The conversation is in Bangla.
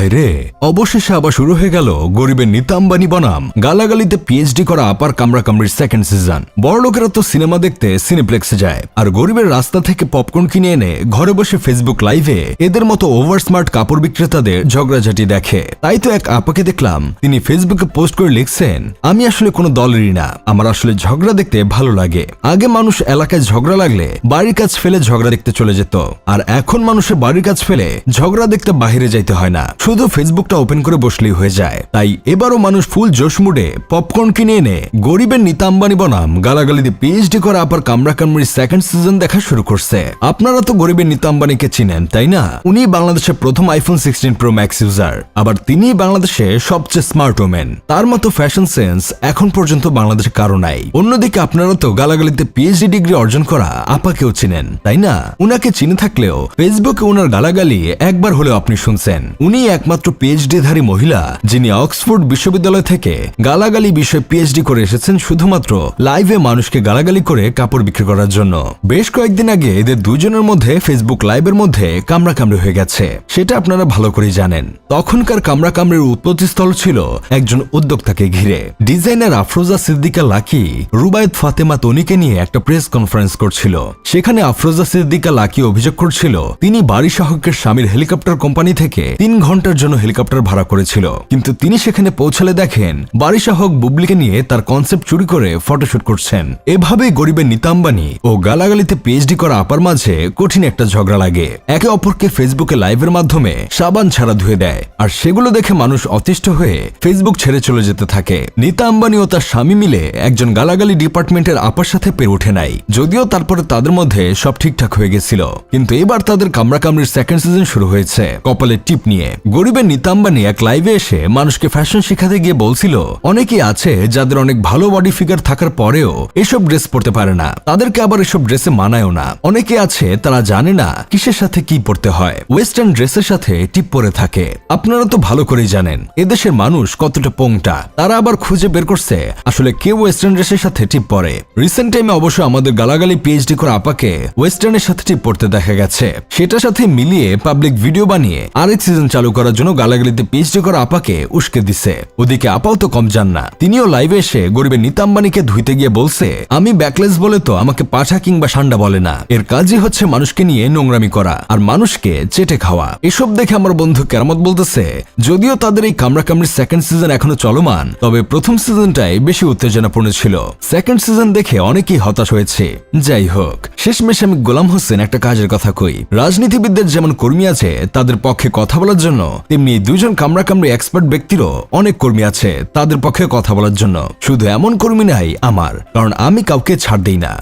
বাইরে অবশেষে আবার শুরু হয়ে গেল গরিবের নিতা আম্বানি বনাম। গালাগালিতে পিএইচডি করা আপার কামরা কামড়ির সেকেন্ড সিজন বড় লোকেরা তো সিনেমা দেখতে সিনেপ্লেক্সে যায়। আর গরিবের রাস্তা থেকে পপকর্ন কিনে এনে ঘরে বসে ফেসবুক লাইভে এদের মতো ওভার স্মার্ট কাপড় বিক্রেতাদের ঝগড়াঝাটি দেখে। তাই তো এক আপাকে দেখলাম। তিনি ফেসবুকে পোস্ট করে লিখছেন, আমি আসলে কোনো দলেরই না। আমার আসলে ঝগড়া দেখতে ভালো লাগে। আগে মানুষ এলাকায় ঝগড়া লাগলে বাড়ির কাজ ফেলে ঝগড়া দেখতে চলে যেত। আর এখন মানুষের বাড়ির কাজ ফেলে ঝগড়া দেখতে বাইরে যাইতে হয় না। শুধু ফেসবুকটা ওপেন করে বসলেই হয়ে যায়। তাই এবারও মানুষ ফুল জোশ মুডে পপকর্ন কিনে এনে গরিবের নিতা আম্বানি বনাম গালাগালিতে পিএইচডি করা আপার কামরা কামড়ির সেকেন্ড সিজন দেখা শুরু করছে। আপনারা তো গরিবের নিতা আম্বানিকে চিনেন, তাই না? উনি বাংলাদেশের প্রথম iPhone sixteen pro max user আবার তিনি বাংলাদেশে সবচেয়ে স্মার্ট ওমেন তার মতো ফ্যাশন সেন্স এখন পর্যন্ত বাংলাদেশে কারও নাই। অন্যদিকে আপনারা তো গালাগালিতে পিএইচডি ডিগ্রি অর্জন করা আপাকেও চিনেন, তাই না? উনাকে চিনে থাকলেও ফেসবুকে উনার গালাগালি একবার হলেও আপনি শুনছেন। উনি একমাত্র পিএইচডি ধারী মহিলা যিনি অক্সফোর্ড বিশ্ববিদ্যালয় থেকে গালাগালি বিষয়ে পিএইচডি করে এসেছেন শুধুমাত্র লাইভে মানুষকে গালাগালি করে কাপড় বিক্রি করার জন্য। বেশ কয়েকদিন আগে এদের দুজনের মধ্যে ফেসবুক লাইভের মধ্যে কামড়া কামড়ি হয়ে গেছে। সেটা আপনারা ভালো করেই জানেন। তখনকার কামড়া কামড়ির উৎপত্তিস্থল ছিল একজন উদ্যোক্তাকে ঘিরে। ডিজাইনার আফরোজা সিদ্দিকা লাকি রুবায়ত ফাতেমা তনিকে নিয়ে একটা প্রেস কনফারেন্স করছিল। সেখানে আফরোজা সিদ্দিকা লাকি অভিযোগ করছিল, তিনি বাড়ি শাহকের স্বামীর হেলিকপ্টার কোম্পানি থেকে তিন ঘণ্টার জন্য হেলিকপ্টার ভাড়া করেছিল। কিন্তু তিনি সেখানে পৌঁছালে দেখেন বাড়ি শাহক বুবলিকে নিয়ে তার কনসেপ্ট চুরি করে ফটোশুট করছেন। এভাবেই গরিবের নিতাম্বানি ও গালাগালিতে পিএইচডি করা আপার মাঝে কঠিন একটা ঝগড়া লাগে। একে অপরকে ফেসবুকে লাইভের মাধ্যমে সাবান ছাড়া ধুয়ে দেয়। আর সেগুলো দেখে মানুষ অতিষ্ঠ হয়ে ফেসবুক ছেড়ে চলে যেতে থাকে। নিতা আম্বানি ও তার স্বামী মিলে একজন গালাগালি ডিপার্টমেন্টের আপার সাথে পেরে ওঠে নাই। যদিও তারপরে তাদের মধ্যে সব ঠিকঠাক হয়ে গেছিল। কিন্তু এবার তাদের কামড়া কামড়ির সেকেন্ড সিজন শুরু হয়েছে। কপালের টিপ নিয়ে গরিবের নিতা আম্বানি এক লাইভে এসে মানুষকে ফ্যাশন শেখাতে গিয়ে বলছিল, অনেকেই আছে যাদের অনেক ভালো বডি ফিগার থাকার পরেও এসব ড্রেস পরতে পারে না। তাদেরকে আবার এসব ড্রেসে মানায়ও না। অনেকে আছে, তারা জানে না কিসের সাথে কি পরতে হয়। ওয়েস্টার্ন ড্রেসের সাথে টিপ পরে থাকে। আপনারা তো ভালো করেই জানেন, এদেশের মানুষ কতটা পোংটা। তারা আবার খুঁজে বের করছে, আসলে কে ওয়েস্টার্ন ড্রেসের সাথে টিপ পরে। রিসেন্ট টাইমে অবশ্য আমাদের গালাগালি পিএইচডি করে আপাকে ওয়েস্টার্নের সাথে টিপ পড়তে দেখা গেছে। সেটার সাথে মিলিয়ে পাবলিক ভিডিও বানিয়ে আরেক সিজন চালু করার জন্য গালাগালিতে পিএইচডি করা আপাকে উস্কে দিছে। ওদিকে আপাও তো কম যান না। তিনিও লাইভে এসে গরিবের নিতাম্বানিকে ধুইতে গিয়ে বলছে, আমি ব্যাকলেস বলে তো আমাকে পাঠা কিংবা সান্ডা বলে না। এর কাজই হচ্ছে মানুষকে নিয়ে নোংরামি করা আর মানুষকে চেটে খাওয়া। এসব দেখে আমার বন্ধু কেরামত বলতেছে, যদিও তাদের এই কামড়া কামড়ির সেকেন্ড সিজন এখনও চলমান, তবে প্রথম সিজনটাই বেশি উত্তেজনাপূর্ণ ছিল। সেকেন্ড সিজন দেখে অনেকেই হতাশ হয়েছে। যাই হোক, শেষমেশ আমি গোলাম হোসেন একটা কাজের কথা কই। রাজনীতিবিদদের যেমন কর্মী আছে, তাদের পক্ষে কথা বলার জন্য তেমনি দুজন কামড়া কামড়ি এক্সপার্ট ব্যক্তিরও অনেক কর্মী আছে তাদের পক্ষে কথা বলার জন্য। শুধু এমন কর্মী নাই আমার, কারণ আমি কাউকে ছাড় দিই না।